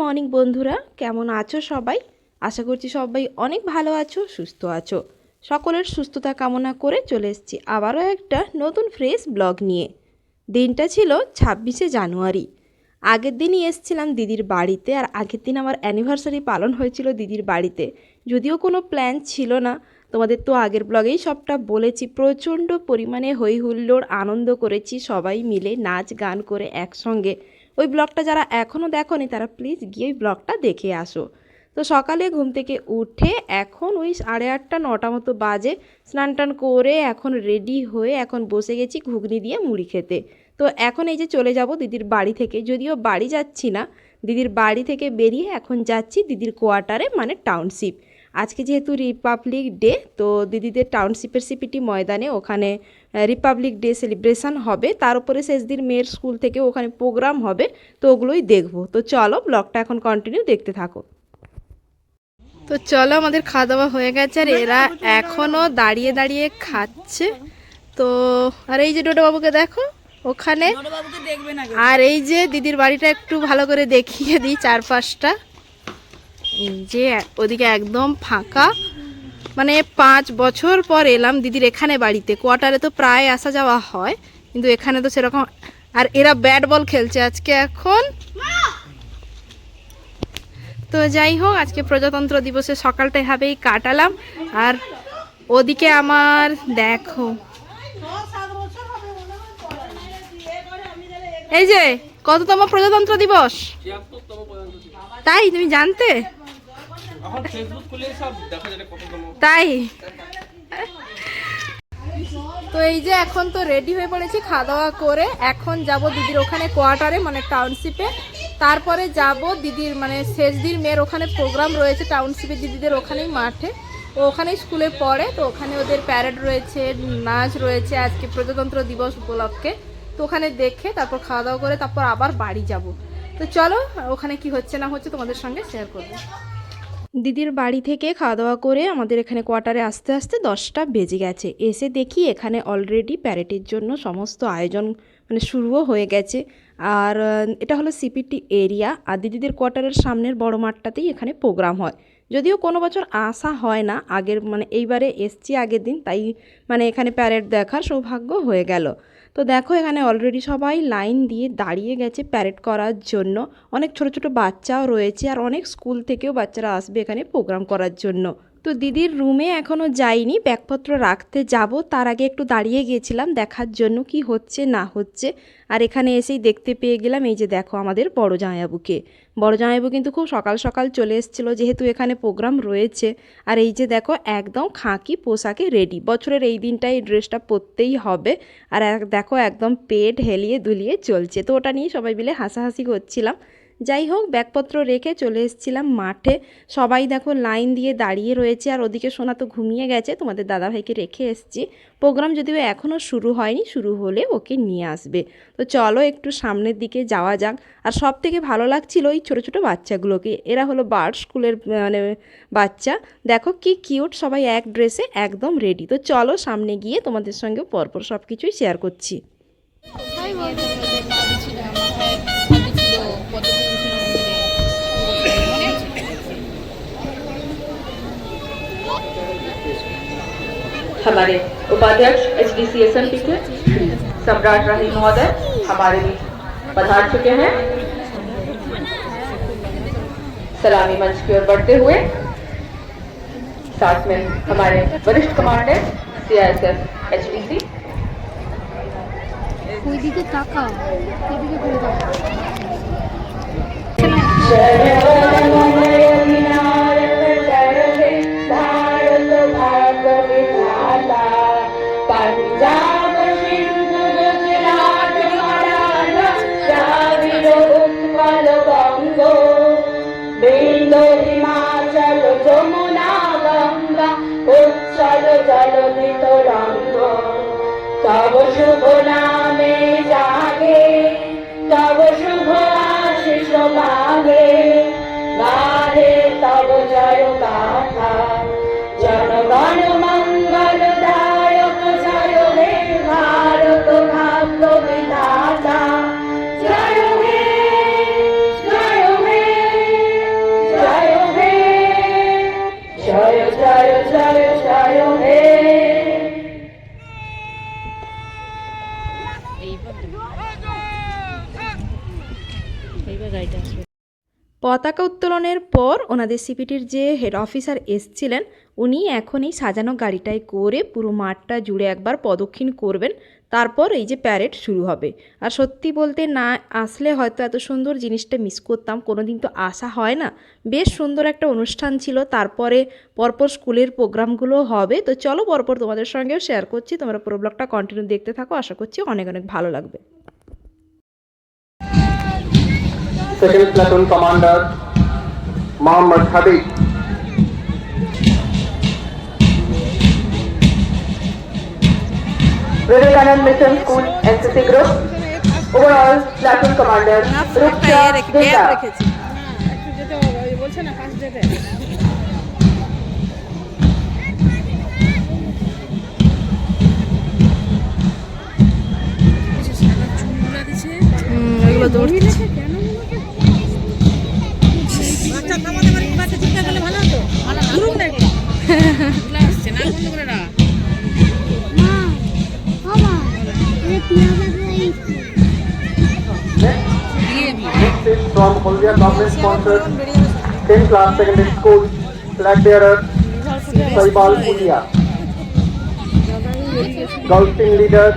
Morning বন্ধুরা, কেমন আছো সবাই? আশা করছি সবাই অনেক ভালো আছো, সুস্থ আছো। সকলের সুস্থতা কামনা করে চলে এসেছি আবারও একটা নতুন ফ্রেশ ব্লগ নিয়ে। দিনটা ছিল ছাব্বিশে জানুয়ারি। আগের দিনই এসেছিলাম দিদির বাড়িতে আর আগের দিন আমার অ্যানিভার্সারি পালন হয়েছিল দিদির বাড়িতে। যদিও কোনো প্ল্যান ছিল না, তোমাদের তো আগের ব্লগেই সবটা বলেছি। প্রচণ্ড পরিমাণে হই হুল্লোড় আনন্দ করেছি সবাই মিলে নাচ গান করে একসঙ্গে। ওই ব্লগটা যারা এখনও দেখোনি, তারা প্লিজ গিয়ে ওই ব্লগটা দেখে আসো। তো সকালে ঘুম থেকে উঠে এখন ওই সাড়ে আটটা, নটা মতো বাজে, স্নান টান করে এখন রেডি হয়ে এখন বসে গেছি ঘুগনি দিয়ে মুড়ি খেতে। তো এখন এই যে চলে যাব দিদির বাড়ি থেকে, যদিও বাড়ি যাচ্ছি না, দিদির বাড়ি থেকে বেরিয়ে এখন যাচ্ছি দিদির কোয়ার্টারে মানে টাউনশিপ আজকে যেহেতু রিপাবলিক ডে তো দিদিদের টাউনশিপের সিপিটি ময়দানে ওখানে রিপাবলিক ডে সেলিব্রেশন হবে। তার উপরে শেষ দিন মেয়ের স্কুল থেকে ওখানে প্রোগ্রাম হবে তো ওগুলোই দেখব। তো চলো ব্লগটা এখন কন্টিনিউ দেখতে থাকো। তো চলো আমাদের খাওয়া দাওয়া হয়ে গেছে আর এরা এখনও দাঁড়িয়ে দাঁড়িয়ে খাচ্ছে। তো আর এই যে ডোডো বাবুকে দেখো ওখানে। আর এই যে দিদির বাড়িটা একটু ভালো করে দেখিয়ে দিই চারপাশটা। যে ওদিকে একদম ফাঁকা। মানে পাঁচ বছর পর এলাম দিদির এখানে বাড়িতে। কোয়ার্টারে তো প্রায় আসা যাওয়া হয় কিন্তু এখানে তো সেরকম আর এরা ব্যাট বল খেলছে আজকে এখন। তো যাই হোক আজকে প্রজাতন্ত্র দিবসে সকালটা এভাবেই কাটালাম। আর ওদিকে আমার দেখো। এই যে কততম প্রজাতন্ত্র দিবস। তাই তুমি জানতে? তাই? তো এই যে এখন তো রেডি হয়ে পড়েছি খাওয়া দাওয়া করে। এখন যাব দিদির ওখানে কোয়ার্টারে মানে টাউনশিপে তারপরে যাব দিদির মানে শেষ দিন মেয়ের ওখানে প্রোগ্রাম রয়েছে টাউনশিপে দিদিদের ওখানেই মাঠে। ও ওখানেই স্কুলে পড়ে, তো ওখানে ওদের প্যারেড রয়েছে, নাচ রয়েছে, আজকে প্রজাতন্ত্র দিবস উপলক্ষে। তো ওখানে দেখে তারপর খাওয়া দাওয়া করে তারপর আবার বাড়ি যাব। তো চলো, ওখানে কি হচ্ছে না হচ্ছে তোমাদের সঙ্গে শেয়ার করব। দিদির বাড়ি থেকে খাওয়া দাওয়া করে আমাদের এখানে কোয়ার্টারে আস্তে আস্তে দশটা বেজে গেছে। এসে দেখি এখানে অলরেডি প্যারেটের জন্য সমস্ত আয়োজন মানে শুরুও হয়ে গেছে। আর এটা হলো সিপিটি এরিয়া আর দিদিদের কোয়ার্টারের সামনের বড় মাঠটাতেই এখানে প্রোগ্রাম হয়। যদিও কোনো বছর আসা হয় না। আগের মানে এইবারে এসছি আগের দিন, তাই মানে এখানে প্যারেড দেখার সৌভাগ্য হয়ে গেল। তো দেখো এখানে অলরেডি সবাই লাইন দিয়ে দাঁড়িয়ে গেছে প্যারেড করার জন্য। অনেক ছোট ছোট বাচ্চাও রয়েছে আর অনেক স্কুল থেকেও বাচ্চারা আসবে এখানে প্রোগ্রাম করার জন্য। তো দিদির রুমে এখনও যাইনি, ব্যাগপত্র রাখতে যাব। তার আগে একটু দাঁড়িয়ে গিয়েছিলাম দেখার জন্য কি হচ্ছে না হচ্ছে। আর এখানে এসেই দেখতে পেয়ে গেলাম, এই যে দেখো আমাদের বড় জামাইবাবুকে। বড় জামাইবু কিন্তু খুব সকাল সকাল চলে এসেছিল, যেহেতু এখানে প্রোগ্রাম রয়েছে। আর এই যে দেখো, একদম খাঁকি পোশাকে রেডি বছরের এই দিনটাই এই ড্রেসটা পরতেই হবে। আর দেখো, একদম পেট হেলিয়ে দুলিয়ে চলছে। তো ওটা নিয়ে সবাই মিলে হাসাহাসি করছিলাম। যাই হোক ব্যাগপত্র রেখে চলে এসেছিলাম মাঠে। সবাই দেখো লাইন দিয়ে দাঁড়িয়ে রয়েছে, আর ওদিকে সোনা তো ঘুমিয়ে গেছে, তোমাদের দাদাভাইকে রেখে এসেছি। প্রোগ্রাম যদিও এখনও শুরু হয়নি, শুরু হলে ওকে নিয়ে আসবে। তো চলো একটু সামনের দিকে যাওয়া যাক। আর সব থেকে ভালো লাগছিল ওই ছোটো ছোটো বাচ্চাগুলোকে। এরা হলো বার্ড স্কুলের মানে বাচ্চা। দেখো কি কিউট সবাই এক ড্রেসে একদম রেডি। তো চলো সামনে গিয়ে তোমাদের সঙ্গে পরপর সব কিছুই শেয়ার করছি। हमारे उपाध्यक्ष H D C S M P के सम्राट राही महोदय हमारे बीच पधार चुके हैं। सलामी मंच की ओर बढ़ते हुए साथ में हमारे वरिष्ठ commander C I S F H D C शहर নীল হিমাচল যমুনা গঙ্গা, উচ্ছল জল নিতরঙ্গ তব শুভ নামে জাগে, তব শুভ আশিস মাগে গারে তব জয় গা পতাকা উত্তোলনের পর ওনাদের সিপিটির যে হেড অফিসার এসছিলেন, উনি এখন এই সাজানো গাড়িটায় করে পুরো মাঠটা জুড়ে একবার প্রদক্ষিণ করবেন। তারপর এই যে প্যারেড শুরু হবে। আর সত্যি বলতে না আসলে হয়তো এত সুন্দর জিনিসটা মিস করতাম কোনো দিন তো আসা হয় না। বেশ সুন্দর একটা অনুষ্ঠান ছিল, তারপরে পরপর স্কুলের প্রোগ্রামগুলো হবে। তো চলো পরপর তোমাদের সঙ্গেও শেয়ার করছি, তোমরা পুরো ব্লগটা কন্টিনিউ দেখতে থাকো, আশা করছি অনেক অনেক ভালো লাগবে। Second platoon commander, Mohammad Habib. Vivekanand Mission School NCC Group. Overall platoon commander Ruksha Deta. Next is from Holdia government sponsored 10th class secondary school flag bearer Saibal Punia. Girls team leader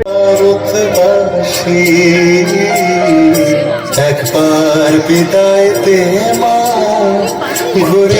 ভারতবাসী একবার বিদায় দে মা ঘুরে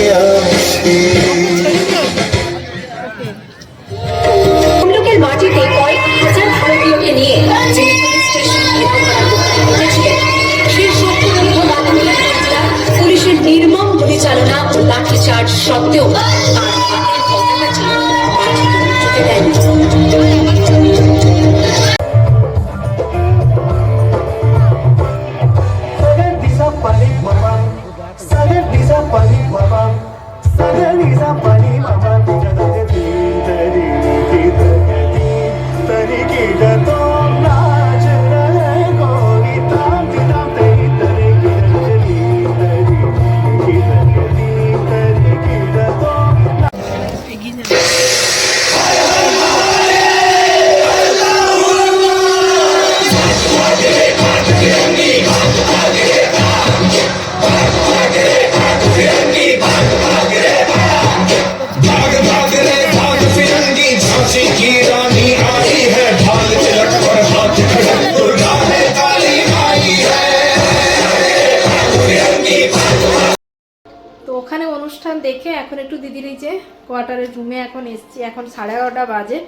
এখন একটু দিদির এই যে কোয়ার্টারের রুমে এখন এসছি। এখন সাড়ে এগারোটা বাজে।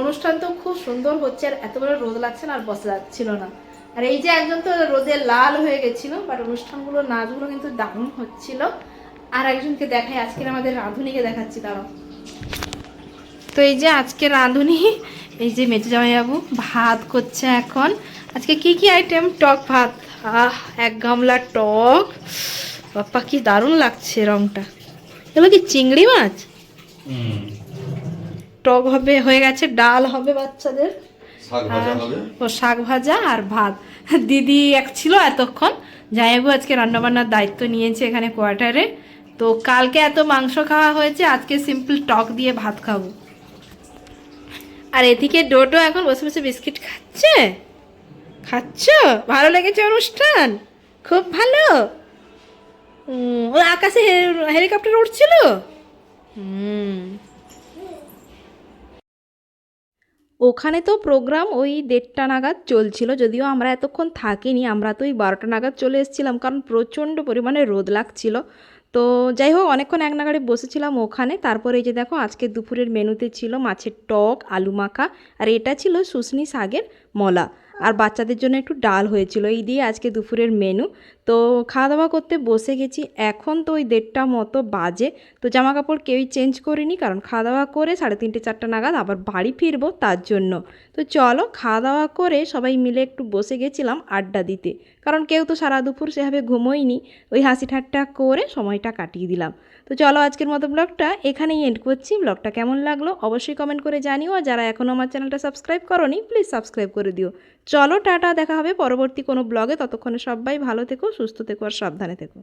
অনুষ্ঠান তো খুব সুন্দর হচ্ছে আর এত বড় রোদ লাগছে না আর বসা যাচ্ছিল না। আর এই যে একজন তো রোদে লাল হয়ে গেছিল বাট অনুষ্ঠানগুলো, নাচগুলো কিন্তু দারুণ হচ্ছিল। আর একজনকে দেখাই, আজকে আমাদের রাঁধুনিকে দেখাচ্ছি তারাও তো এই যে আজকে রাঁধুনি, এই যে মেজে জামাইবাবু ভাত করছে এখন। আজকে কি কি আইটেম টক ভাত। আহ, এক গামলা টক। বাপ্পা, কি দারুণ লাগছে রংটা। এগুলো কি চিংড়ি মাছ? টক হবে হয়ে গেছে ডাল হবে বাচ্চাদের। ও শাক ভাজা আর ভাত। দিদি এক ছিল এতক্ষণ। জামাইবাবু আজকে রান্নাবান্নার দায়িত্ব নিয়েছে এখানে কোয়ার্টারে। তো কালকে এত মাংস খাওয়া হয়েছে আজকে সিম্পল টক দিয়ে ভাত খাব। আর এদিকে ডোডো এখন বসে বসে বিস্কিট খাচ্ছে। খাচ্ছ? ভালো লেগেছে অনুষ্ঠান? খুব ভালো? ও আকাশে হেলিকপ্টার উঠছিল? ওখানে তো প্রোগ্রাম ওই দেড়টা নাগাদ চলছিল, যদিও আমরা এতক্ষণ থাকিনি, আমরা তো ওই বারোটা নাগাদ চলে এসেছিলাম, কারণ প্রচণ্ড পরিমাণে রোদ লাগছিল। তো যাই হোক, অনেকক্ষণ এক নাগাড়ে বসেছিলাম ওখানে, তারপরে এই যে দেখো, আজকে দুপুরের মেনুতে ছিল মাছের টক, আলু মাখা, আর এটা ছিল শুশনি শাগের মলা। আর বাচ্চাদের জন্য একটু ডাল হয়েছিল। এই দিয়ে আজকে দুপুরের মেনু তো খাওয়া দাওয়া করতে বসে গেছি। এখন তো ওই দেড়টা মতো বাজে। তো জামা কাপড় কেউই চেঞ্জ করিনি কারণ খাওয়া দাওয়া করে সাড়ে তিনটে, চারটা নাগাদ আবার বাড়ি ফিরবো তার জন্য। তো চলো খাওয়া দাওয়া করে সবাই মিলে একটু বসে গেছিলাম আড্ডা দিতে। কারণ কেউ তো সারা দুপুর সেভাবে ঘুমোয়নি। ওই হাসি ঠাট্টা করে সময়টা কাটিয়ে দিলাম। তো চলো আজকের মতো ব্লগটা এখানেই এন্ড করছি। ব্লগটা কেমন লাগল অবশ্যই কমেন্ট করে জানিও। আর যারা এখনও আমার চ্যানেলটা সাবস্ক্রাইব করনি প্লিজ সাবস্ক্রাইব করে দিও। চলো টাটা, দেখা হবে পরবর্তী কোনো ব্লগে। ততক্ষণে সবাই ভালো থেকো, সুস্থ থেকো, আর সাবধানে থেকো।